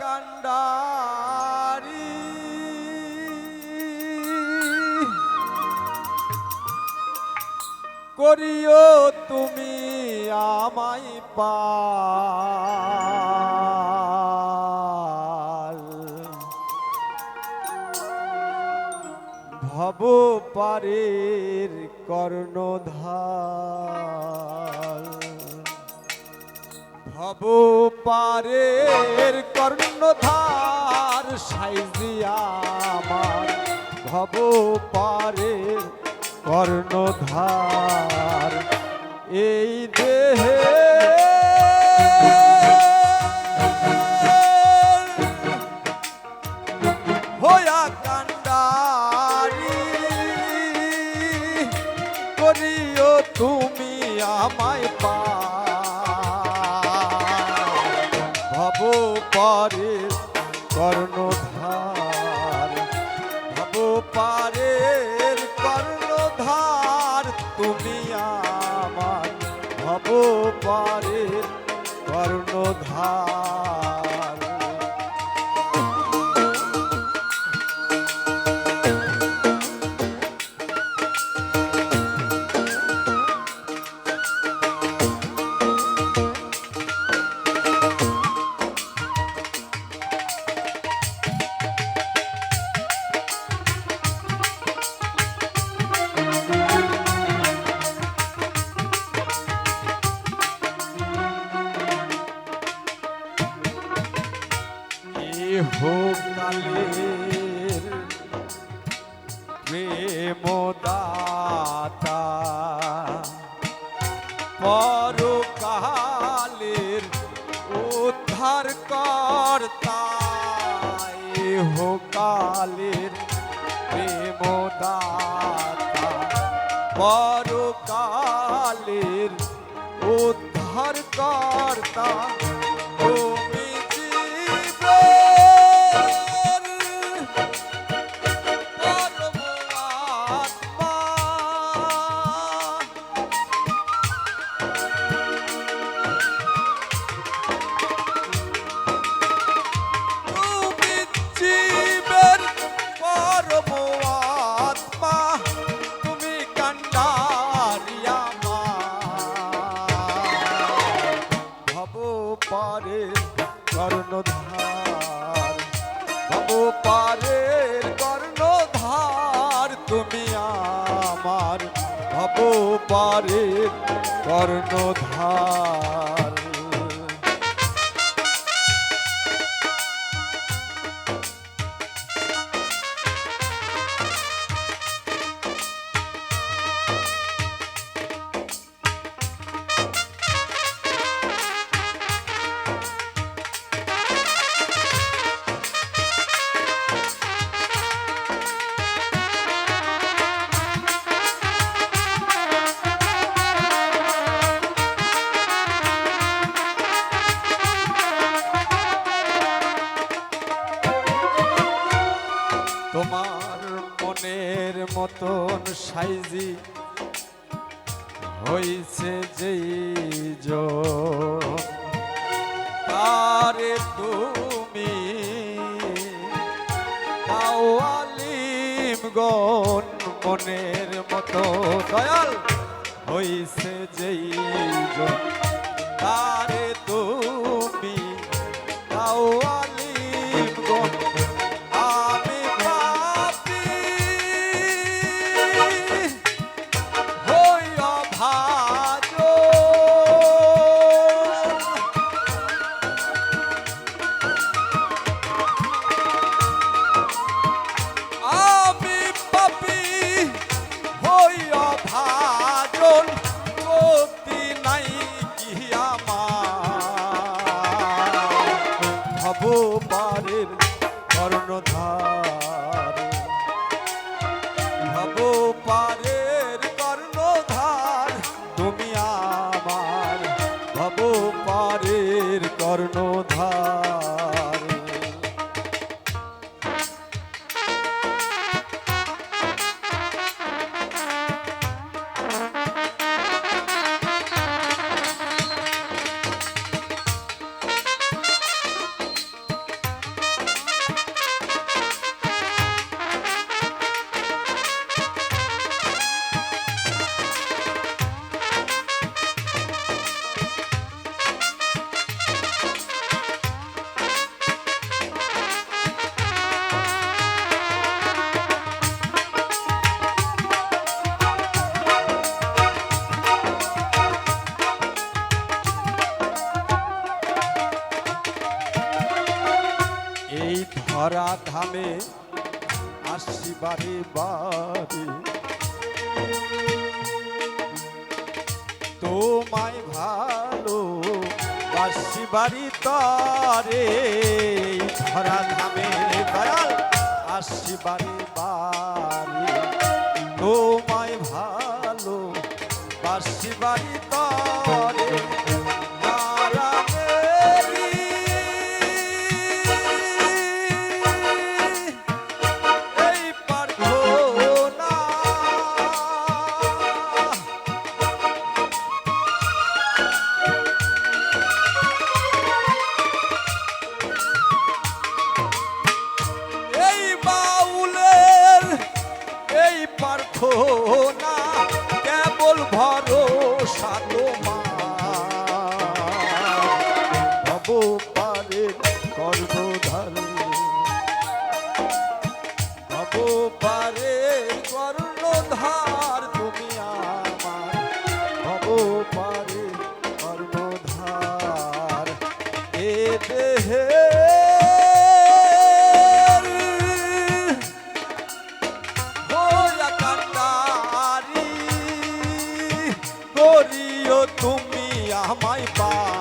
কান্ডারি। করিও তুমি আমায় পাল। ভব পারের কর্ণধার। ভব পারের কর্ণধার সাইজিয়া আমার। ভব পারের কর্ণধার এই দেহে। হয়া কান্ডারি করিও তুমি আমায় পা পারের কর্ণধার। প্রেম দাতা পরকালের উদ্ধার কর্তা ইহ কালের প্রেম দাতা পরকালের উদ্ধার কর্তা পারের কর্ণধার তুমি আমার ভব পারের কর্ণধার। সাইজি হইছে জন, তারে তুমি দাও আলিম গন মনের মতো দয়াল। হইছে যেই তারে ধরা ধামে আসি বাড়ি বাড়ি। তোমায় ভালো বাসি বাড়ি তরে, ধরা ধামে দয়াল আসি বাড়ি বাড়ি। তোমায় ভালো বাসি বাড়ি তরে ভব পারে কর্ণধার ভব পারে কর্ণধার তুমি আমার। ভব পারে কর্ণধার এ তুমি আমায় পা